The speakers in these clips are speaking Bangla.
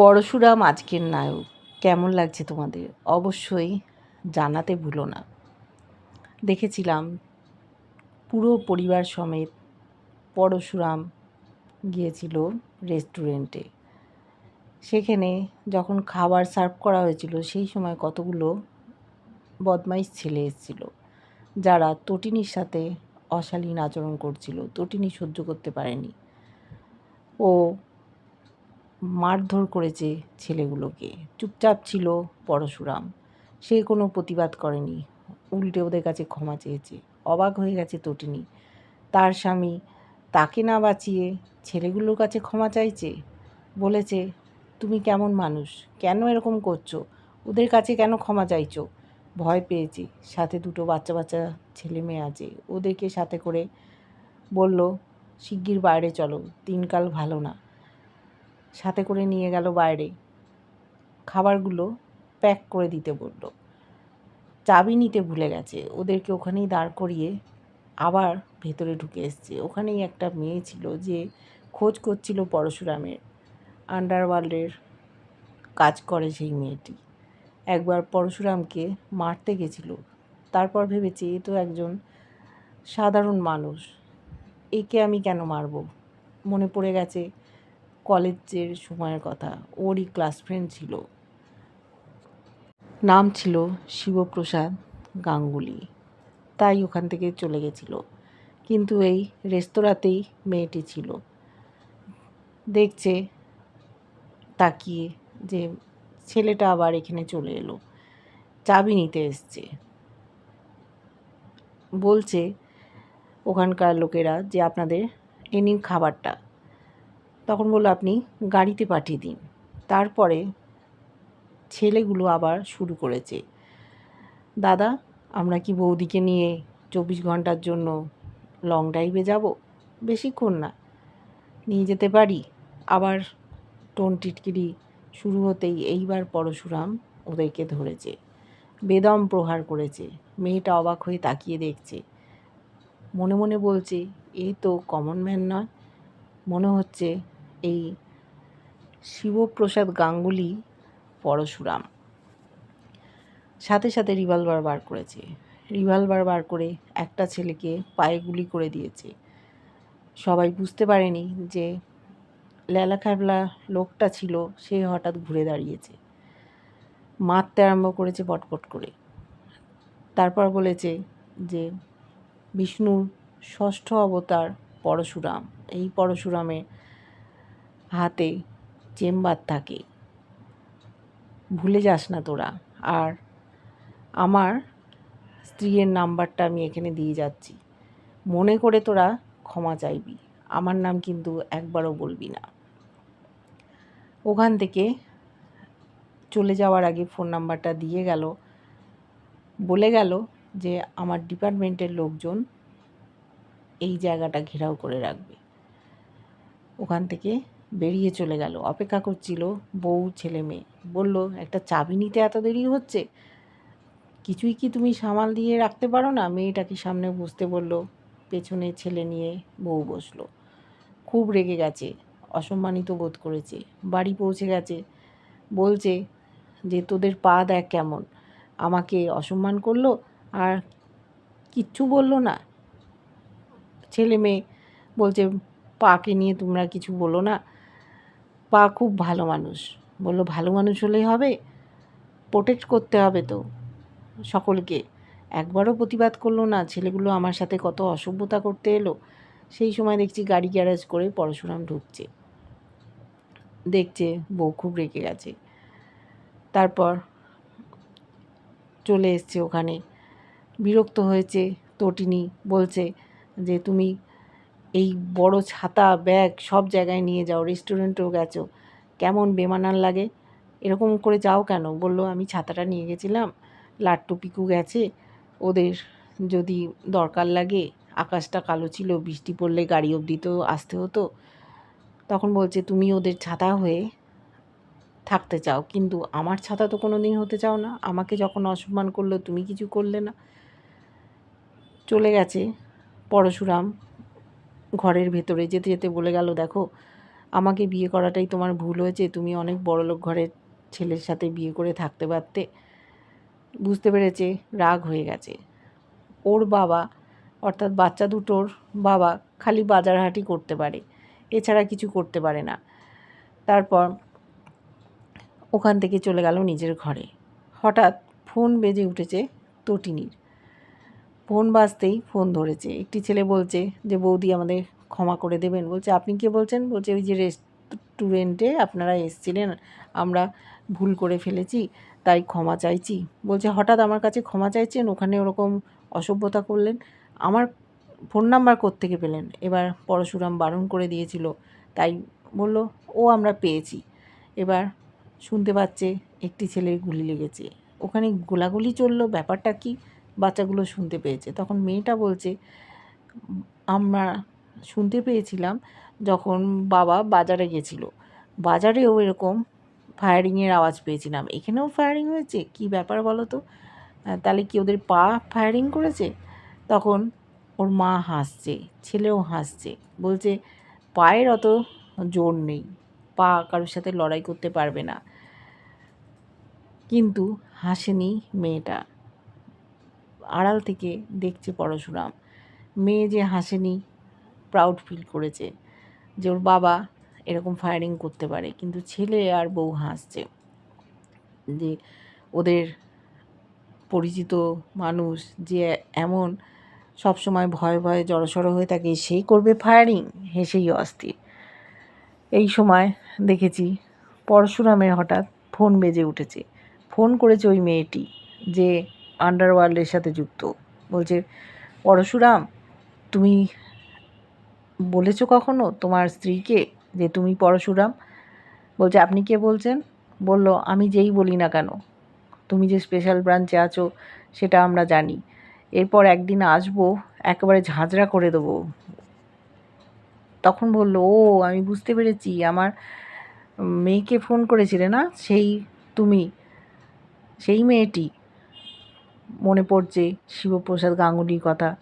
পরশুরাম আজকের নায়ক। কেমন লাগছে তোমাদের? অবশ্যই জানাতে ভুলো না। দেখেছিলাম পুরো পরিবার সমেত পরশুরাম গিয়েছিল রেস্টুরেন্টে। সেখানে যখন খাবার সার্ভ করা হয়েছিল, সেই সময় কতগুলো বদমাইশ ছেলে এসেছিল, যারা তটিনীর সাথে অশালীন আচরণ করছিল। তটিনী সহ্য করতে পারেনি। ও মারধর করেছে ছেলেগুলোকে। চুপচাপ ছিল পরশুরাম। সে কোনো প্রতিবাদ করেনি। উল্টে ওদের কাছে ক্ষমা চেয়েছে। অবাক হয়ে গেছে তটিনী। তার স্বামী তাকে না বাঁচিয়ে ছেলেগুলোর কাছে ক্ষমা চাইছে? বলেছে, তুমি কেমন মানুষ? কেন এরকম করছ? ওদের কাছে কেন ক্ষমা চাইছো? ভয় পেয়েছি। সাথে দুটো বাচ্চা বাচ্চা ছেলে মেয়ে আছে। ওদেরকে সাথে করে বলল, শিগগির বাইরে চলো। দিনকাল ভালো না। সাথে করে নিয়ে গেল বাইরে। খাবারগুলো প্যাক করে দিতে বলল। চাবি নিতে ভুলে গেছে। ওদেরকে ওখানেই দাঁড় করিয়ে আবার ভেতরে ঢুকে এসছে। ওখানেই একটা মেয়ে ছিল যে খোঁজ করছিল পরশুরামের। আন্ডারওয়ার্ল্ডের কাজ করে সেই মেয়েটি। একবার পরশুরামকে মারতে গেছিল। তারপর ভেবেছে, এ তো একজন সাধারণ মানুষ। একে আমি কেন মারব? মনে পড়ে গেছে কলেজের সময়ের কথা, ওরই ক্লাস ফ্রেন্ড ছিল। নাম ছিল শিবপ্রসাদ গাঙ্গুলি। তাই ওখান থেকে চলে গেছিল। কিন্তু এই রেস্তোরাঁতেই মেয়েটি ছিল। দেখছে, তাকিয়ে যে ছেলেটা আবার এখানে চলে এলো। চাবি নিতে এসছে। বলছে ওখানকার লোকেরা যে আপনাদের এ নিন খাবারটা। তখন বলল, আপনি গাড়িতে পাঠিয়ে দিন। তারপরে ছেলেগুলো আবার শুরু করেছে। দাদা, আমরা কি বৌদিকে নিয়ে চব্বিশ ঘণ্টার জন্য লং ড্রাইভে যাব? বেশিক্ষণ না। নিয়ে যেতে পারি। আবার টোন টিটকিরি শুরু হতেই এইবার পরশুরাম ওদেরকে ধরেছে। বেদম প্রহার করেছে। মেয়েটা অবাক হয়ে তাকিয়ে দেখছে। মনে মনে বলছে, এ তো কমন ম্যান নয়। মনে হচ্ছে এই শিবপ্রসাদ গাঙ্গুলি, পরশুরাম। সাথে সাথে রিভলভার বার করেছে। রিভলভার বার করে একটা ছেলেকে পায়ে গুলি করে দিয়েছে। সবাই বুঝতে পারেনি যে লেলা খাবলা লোকটা ছিল, সে হঠাৎ ঘুরে দাঁড়িয়েছে। মারতে আরম্ভ করেছে পটপট করে। তারপর বলেছে যে, বিষ্ণুর ষষ্ঠ অবতার পরশুরাম। এই পরশুরামের হাতে চেম্বার থাকে। ভুলে যাস না তোরা। আর আমার স্ত্রীর নাম্বারটা আমি এখানে দিয়ে যাচ্ছি। মনে করে তোরা ক্ষমা চাইবি। আমার নাম কিন্তু একবারও বলবি না। ওখান থেকে চলে যাওয়ার আগে ফোন নাম্বারটা দিয়ে গেল। বলে গেল যে আমার ডিপার্টমেন্টের লোকজন এই জায়গাটা ঘেরাও করে রাখবে। ওখান থেকে বেরিয়ে চলে গেল। অপেক্ষা করছিল বউ, ছেলে, মেয়ে। বলল, একটা চাবি নিতে এত দেরি হচ্ছে? কিছুই কি তুমি সামাল দিয়ে রাখতে পারো না? মেয়েটাকে সামনে বসতে বলল। পেছনে ছেলে নিয়ে বউ বসল। খুব রেগে গেছে, অসম্মানিত বোধ করেছে। বাড়ি পৌঁছে গেছে। বলছে, যে তোদের পা দেখ কেমন। আমাকে অসম্মান করল আর কিচ্ছু বলল না। ছেলে, মেয়ে বলছে, পাকে নিয়ে তোমরা কিছু বলো না। পা খুব ভালো মানুষ। বলল, ভালো মানুষ হলেই হবে। প্রোটেক্ট করতে হবে তো সকলকে। একবারও প্রতিবাদ করল না। ছেলেগুলো আমার সাথে কত অসভ্যতা করতে এলো। সেই সময় দেখছি গাড়ি গ্যারেজ করে পরশুরাম ঢুকছে। দেখছে বউ খুব রেগে গেছে। তারপর চলে এসছে ওখানে। বিরক্ত হয়েছে, তটিনী বলছে যে, তুমি এই বড় ছাতা, ব্যাগ সব জায়গায় নিয়ে যাও রেস্টুরেন্টেও গেছো। কেমন বেমানান লাগে? এরকম করে যাও কেন? বলল, আমি ছাতাটা নিয়ে গেছিলাম, লাট্টু পিকু গেছে, ওদের যদি দরকার লাগে, আকাশটা কালো ছিল, বৃষ্টি পড়লে গাড়ি অবধি তো আসতে হতো। তখন বলছে, তুমি ওদের ছাতা হয়ে থাকতে চাও, কিন্তু আমার ছাতা তো কোনো দিন হতে চাও না। আমাকে যখন অসম্মান করল, তুমি কিছু করলে না। চলে গেছে পরশুরাম। ঘরের ভেতরে যেতে যেতে বলে গেল, দেখো, আমাকে বিয়ে করাটাই তোমার ভুল হয়েছে। তুমি অনেক বড়লোক ঘরের ছেলের সাথে বিয়ে করে থাকতে পারতে। বুঝতে পেরেছে, রাগ হয়ে গেছে। ওর বাবা, অর্থাৎ বাচ্চা দুটোর বাবা, খালি বাজারহাটি করতে পারে। এছাড়া কিছু করতে পারে না। তারপর ওখান থেকে চলে গেল নিজের ঘরে। হঠাৎ ফোন বেজে উঠেছে, তটিনীর। ফোন বাজতেই ফোন ধরেছে। একটি ছেলে বলছে যে, বৌদি আমাদের ক্ষমা করে দেবেন। বলছে, আপনি কে বলছেন? বলছে, ওই যে রেস্টুরেন্টে আপনারা এসেছিলেন, আমরা ভুল করে ফেলেছি, তাই ক্ষমা চাইছি। বলছে, হঠাৎ আমার কাছে ক্ষমা চাইছেন, ওখানে ওরকম অসভ্যতা করলেন, আমার ফোন নাম্বার কোত্থেকে পেলেন? এবার পরশুরাম বারণ করে দিয়েছিল, তাই বলল, ও আমরা পেয়েছি। এবার শুনতে পাচ্ছে একটি ছেলের গুলি লেগেছে। ওখানে গোলাগুলি চলল, ব্যাপারটা কি? বাচ্চাগুলো শুনতে পেয়েছে। তখন মেয়েটা বলছে, আমরা শুনতে পেয়েছিলাম যখন বাবা বাজারে গেছিল। বাজারেও এরকম ফায়ারিংয়ের আওয়াজ পেয়েছিলাম। এখানেও ফায়ারিং হয়েছে? কি ব্যাপার বলো তো? তাহলে কি ওদের পা ফায়ারিং করেছে? তখন ওর মা হাসছে, ছেলেও হাসছে। বলছে, পায়ের অত জোর নেই। পা কারোর সাথে লড়াই করতে পারবে না। কিন্তু হাসেনি মেয়েটা। আড়াল থেকে দেখছে পরশুরাম মেয়ে যে হাসেনি প্রাউড ফিল করেছে যে ওর বাবা এরকম ফায়ারিং করতে পারে, কিন্তু ছেলে আর বউ হাসছে। যে ওদের পরিচিত মানুষ যে এমন সবসময় ভয়ে ভয়ে জড়সড় হয়ে থাকে, সেই করবে ফায়ারিং হেসেই অস্থির। এই সময় দেখেছি পরশুরামের হঠাৎ ফোন বেজে উঠেছে। ফোন করেছে ওই মেয়েটি যে আন্ডারওয়ার্ল্ডের সাথে যুক্ত। বলছে পরশুরাম তুমি বলেছ কখনো তোমার স্ত্রীকে যে তুমি পরশুরাম বলছে, আপনি কে বলছেন? বলল, আমি যেই বলি না কেন। তুমি যে স্পেশাল ব্রাঞ্চে আছো, সেটা আমরা জানি। এরপর একদিন আসব, একেবারে ঝাঁঝরা করে দেবো। তখন বলল, ও, আমি বুঝতে পেরেছি, আমার মেয়েকে ফোন করেছিলে না? সেই তুমি, সেই মেয়েটি। মনে পড়ছে শিবপ্রসাদ গাঙ্গুলির কথা।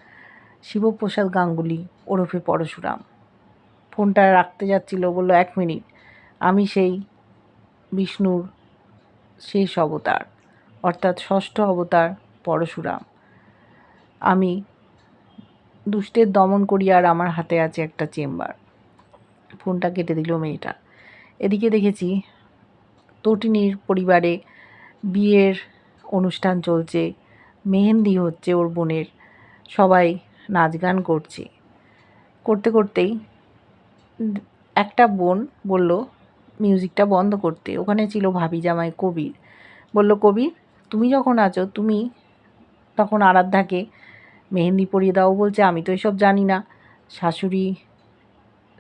শিবপ্রসাদ গাঙ্গুলি ওরফে পরশুরাম। ফোনটা রাখতে যাচ্ছিল, বলল, এক মিনিট, আমি সেই বিষ্ণুর শেষ অবতার, অর্থাৎ ষষ্ঠ অবতার পরশুরাম। আমি দুষ্টের দমন করি আর আমার হাতে আছে একটা চেম্বার। ফোনটা কেটে দিল মেয়েটা। এদিকে দেখেছি তটিনীর পরিবারে বিয়ের অনুষ্ঠান চলছে। মেহেন্দি হচ্ছে ওর বোনের। সবাই নাচ গান করছে। করতে করতেই একটা বোন বলল, মিউজিকটা বন্ধ করতে। ওখানে ছিল ভাবি জামাই কবির। বলল, কবির, তুমি যখন আছো, তুমি তখন আরাধ্যাকে মেহেন্দি পরিয়ে দাও। বলছে, আমি তো এসব জানি না। শাশুড়ি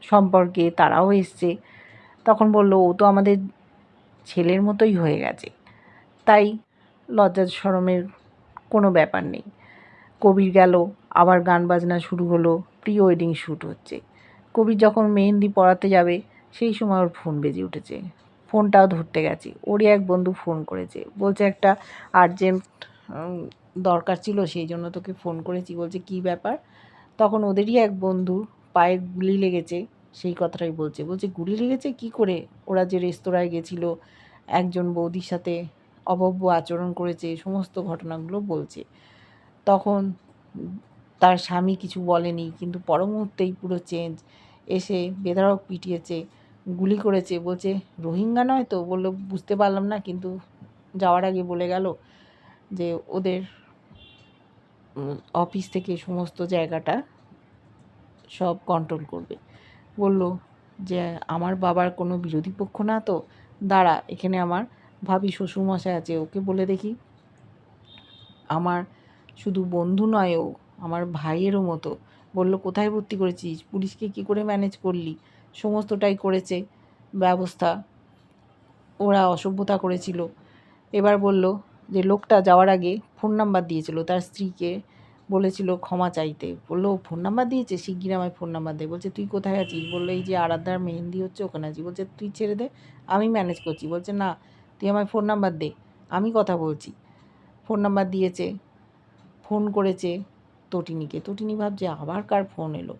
সম্পর্কে তারাও এসছে। তখন বলল, ও তো আমাদের ছেলের মতোই হয়ে গেছে। তাই লজ্জা সরমের কোনো ব্যাপার নেই। কবির গেল, আবার গান বাজনা শুরু হলো, প্রি ওয়েডিং শ্যুট হচ্ছে। কবির যখন মেহেন্দি পড়াতে যাবে, সেই সময় ওর ফোন বেজে উঠেছে। ফোনটাও ধরতে গেছে। ওরই এক বন্ধু ফোন করেছে। বলছে একটা আর্জেন্ট দরকার ছিল, সেই জন্য তোকে ফোন করেছি। বলছে, কি ব্যাপার? তখন ওদেরই এক বন্ধু পায়ে গুলি লেগেছে, সেই কথাটাই বলছে। বলছে, গুলি লেগেছে? কি করে? ওরা যে রেস্তোরাঁয় গেছিল, একজন বৌদির সাথে অভব্য আচরণ করেছে, এই সমস্ত ঘটনাগুলো বলছে। তখন তার স্বামী কিছু বলেনি, কিন্তু পর মুহূর্তেই পুরো চেঞ্জ এসে বেধারক পিটিয়েছে, গুলি করেছে, বলছে, রোহিঙ্গা নয় তো? বলল, বুঝতে পারলাম না, কিন্তু যাওয়ার আগে বলে গেল যে ওদের অফিস থেকে সমস্ত জায়গাটা সব কন্ট্রোল করবে। বলল যে, আমার বাবার কোনো বিরোধী পক্ষ না তো? দাঁড়া, এখানে আমার ভাবি শ্বশুরমশাই আছে, ওকে বলে দেখি। আমার শুধু বন্ধু নয় ও, আমার ভাইয়েরও মতো। বলল, কোথায় ভর্তি করেছিস? পুলিশকে কি করে ম্যানেজ করলি? সমস্তটাই করেছে, ব্যবস্থা ওরা অসভ্যতা করেছিল। এবার বলল যে, লোকটা যাওয়ার আগে ফোন নাম্বার দিয়েছিল, তার স্ত্রীকে বলেছিল ক্ষমা চাইতে। বলল ফোন নাম্বার দিয়েছে? শিগগির আমায় ফোন নাম্বার দে। বলছে, তুই কোথায় আছিস? বলল, এই যে আরাধ্যার মেহেন্দি হচ্ছে, ওখানে আছি। বলছে, তুই ছেড়ে দে, আমি ম্যানেজ করছি। বলছে, না তুই আমায় ফোন নাম্বার দে, আমি কথা বলছি। ফোন নাম্বার দিয়েছে ফোন করেছে তটিনীকে। তটিনী ভাবছে, আবার কার ফোন এলো?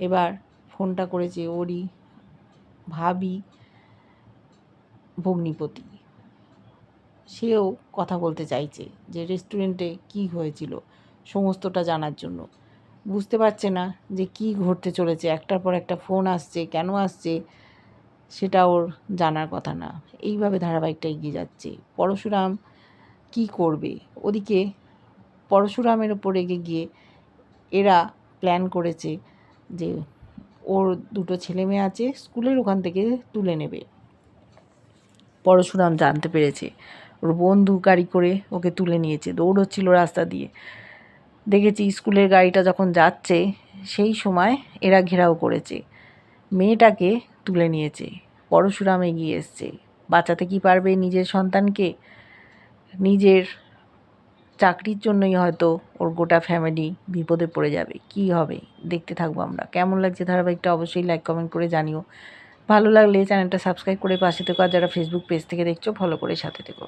এবার ফোনটা করেছে ওরই ভাবি ভগ্নিপতি। সেও কথা বলতে চাইছে যে রেস্টুরেন্টে কি হয়েছিল? সমস্তটা জানার জন্য। বুঝতে পারছে না যে, কি ঘটতে চলেছে? একটার পর একটা ফোন আসছে, কেন আসছে? সেটা ওর জানার কথা না। এইভাবে ধারাবাহিকটা এগিয়ে যাচ্ছে। পরশুরাম কি করবে? ওদিকে পরশুরামের ওপর রেগে গিয়ে এরা প্ল্যান করেছে যে ওর দুটো ছেলে মেয়ে আছে, স্কুলের ওখান থেকে তুলে নেবে। পরশুরাম জানতে পেরেছে। ওর বন্ধু গাড়ি করে ওকে তুলে নিয়েছে, দৌড়চ্ছিল রাস্তা দিয়ে। দেখেছি স্কুলের গাড়িটা যখন যাচ্ছে, সেই সময় এরা ঘেরাও করেছে। মেয়েটাকে তুলে নিয়েছে। পরশুরাম এগিয়ে এসছে। বাঁচাতে কি পারবে নিজের সন্তানকে? নিজের চাকরির জন্যই হয়তো ওর গোটা ফ্যামিলি বিপদে পড়ে যাবে। কি হবে? দেখতে থাকব আমরা। কেমন লাগছে ধারাবাহিকটা অবশ্যই লাইক কমেন্ট করে জানিও। ভালো লাগলে চ্যানেলটা সাবস্ক্রাইব করে পাশে থেকো আর যারা ফেসবুক পেজ থেকে দেখছ ফলো করে সাথে থেকো।